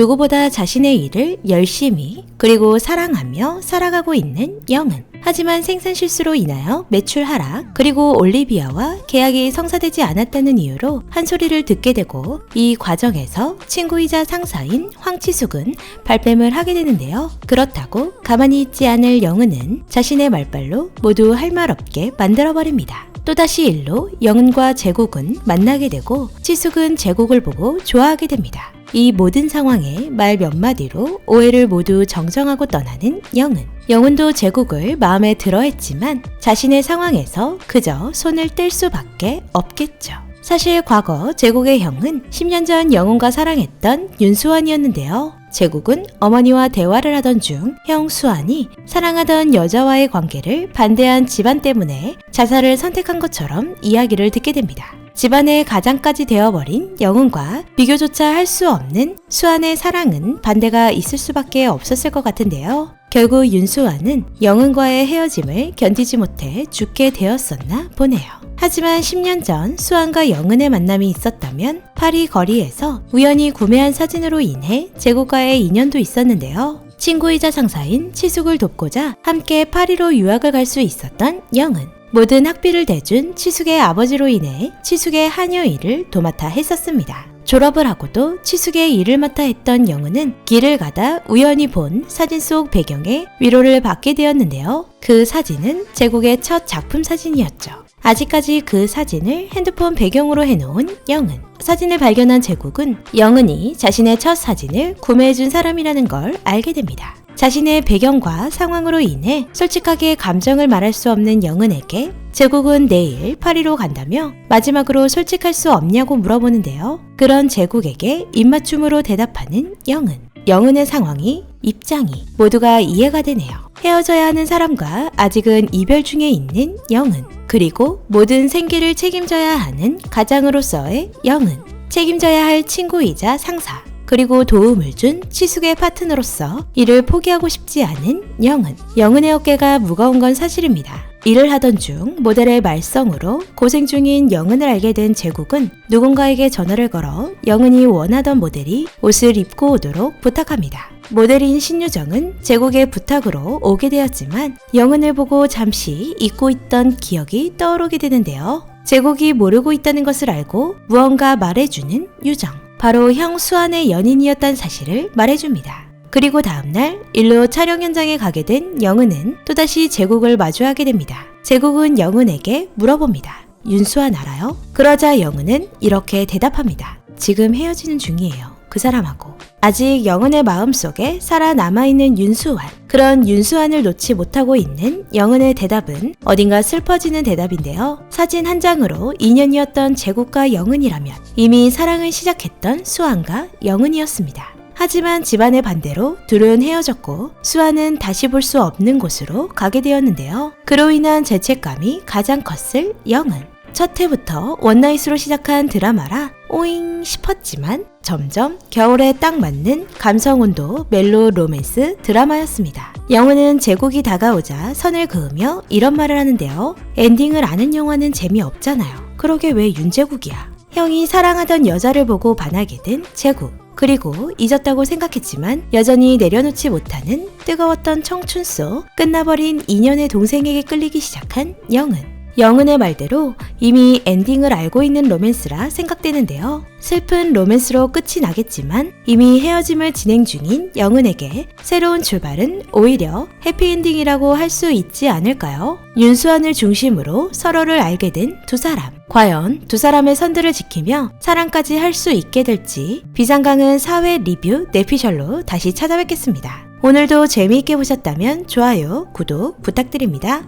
누구보다 자신의 일을 열심히 그리고 사랑하며 살아가고 있는 영은 하지만 생산 실수로 인하여 매출 하락 그리고 올리비아와 계약이 성사되지 않았다는 이유로 한 소리를 듣게 되고 이 과정에서 친구이자 상사인 황치숙은 발뺌을 하게 되는데요. 그렇다고 가만히 있지 않을 영은은 자신의 말발로 모두 할 말 없게 만들어버립니다. 또다시 일로 영은과 제국은 만나게 되고 치숙은 제국을 보고 좋아하게 됩니다. 이 모든 상황에 말 몇 마디로 오해를 모두 정정하고 떠나는 영은. 영은도 제국을 마음에 들어 했지만 자신의 상황에서 그저 손을 뗄 수밖에 없겠죠. 사실 과거 제국의 형은 10년 전 영훈과 사랑했던 윤수환이었는데요. 제국은 어머니와 대화를 하던 중 형 수환이 사랑하던 여자와의 관계를 반대한 집안 때문에 자살을 선택한 것처럼 이야기를 듣게 됩니다. 집안의 가장까지 되어버린 영훈과 비교조차 할 수 없는 수환의 사랑은 반대가 있을 수밖에 없었을 것 같은데요. 결국 윤수환은 영훈과의 헤어짐을 견디지 못해 죽게 되었었나 보네요. 하지만 10년 전 수환과 영은의 만남이 있었다면 파리 거리에서 우연히 구매한 사진으로 인해 제국과의 인연도 있었는데요. 친구이자 상사인 치숙을 돕고자 함께 파리로 유학을 갈 수 있었던 영은 모든 학비를 대준 치숙의 아버지로 인해 치숙의 한여 일을 도맡아 했었습니다. 졸업을 하고도 치숙의 일을 맡아 했던 영은은 길을 가다 우연히 본 사진 속 배경에 위로를 받게 되었는데요. 그 사진은 제국의 첫 작품 사진이었죠. 아직까지 그 사진을 핸드폰 배경으로 해놓은 영은. 사진을 발견한 제국은 영은이 자신의 첫 사진을 구매해준 사람이라는 걸 알게 됩니다. 자신의 배경과 상황으로 인해 솔직하게 감정을 말할 수 없는 영은에게 제국은 내일 파리로 간다며 마지막으로 솔직할 수 없냐고 물어보는데요. 그런 제국에게 입맞춤으로 대답하는 영은. 영은의 상황이, 입장이 모두가 이해가 되네요. 헤어져야 하는 사람과 아직은 이별 중에 있는 영은. 그리고 모든 생계를 책임져야 하는 가장으로서의 영은. 책임져야 할 친구이자 상사. 그리고 도움을 준 치숙의 파트너로서 일을 포기하고 싶지 않은 영은. 영은의 어깨가 무거운 건 사실입니다. 일을 하던 중 모델의 말썽으로 고생 중인 영은을 알게 된 제국은 누군가에게 전화를 걸어 영은이 원하던 모델이 옷을 입고 오도록 부탁합니다. 모델인 신유정은 제국의 부탁으로 오게 되었지만 영은을 보고 잠시 잊고 있던 기억이 떠오르게 되는데요. 제국이 모르고 있다는 것을 알고 무언가 말해주는 유정. 바로 형 수환의 연인이었다는 사실을 말해줍니다. 그리고 다음날 일로 촬영 현장에 가게 된 영은은 또다시 제국을 마주하게 됩니다. 제국은 영은에게 물어봅니다. 윤수환 알아요? 그러자 영은은 이렇게 대답합니다. 지금 헤어지는 중이에요. 그 사람하고. 아직 영은의 마음속에 살아남아있는 윤수환. 그런 윤수환을 놓지 못하고 있는 영은의 대답은 어딘가 슬퍼지는 대답인데요. 사진 한 장으로 인연이었던 제국과 영은이라면 이미 사랑을 시작했던 수환과 영은이었습니다. 하지만 집안의 반대로 둘은 헤어졌고 수아는 다시 볼 수 없는 곳으로 가게 되었는데요. 그로 인한 죄책감이 가장 컸을 영은. 첫 해부터 원나잇으로 시작한 드라마라 오잉 싶었지만 점점 겨울에 딱 맞는 감성 온도 멜로 로맨스 드라마였습니다. 영은은 제국이 다가오자 선을 그으며 이런 말을 하는데요. 엔딩을 아는 영화는 재미없잖아요. 그러게 왜 윤제국이야. 형이 사랑하던 여자를 보고 반하게 된 제국. 그리고 잊었다고 생각했지만 여전히 내려놓지 못하는 뜨거웠던 청춘 속 끝나버린 인연의 동생에게 끌리기 시작한 영은. 영은의 말대로 이미 엔딩을 알고 있는 로맨스라 생각되는데요. 슬픈 로맨스로 끝이 나겠지만 이미 헤어짐을 진행 중인 영은에게 새로운 출발은 오히려 해피엔딩이라고 할 수 있지 않을까요? 윤수환을 중심으로 서로를 알게 된 두 사람. 과연 두 사람의 선들을 지키며 사랑까지 할 수 있게 될지 비상강은 사회 리뷰 내피셜로 다시 찾아뵙겠습니다. 오늘도 재미있게 보셨다면 좋아요, 구독 부탁드립니다.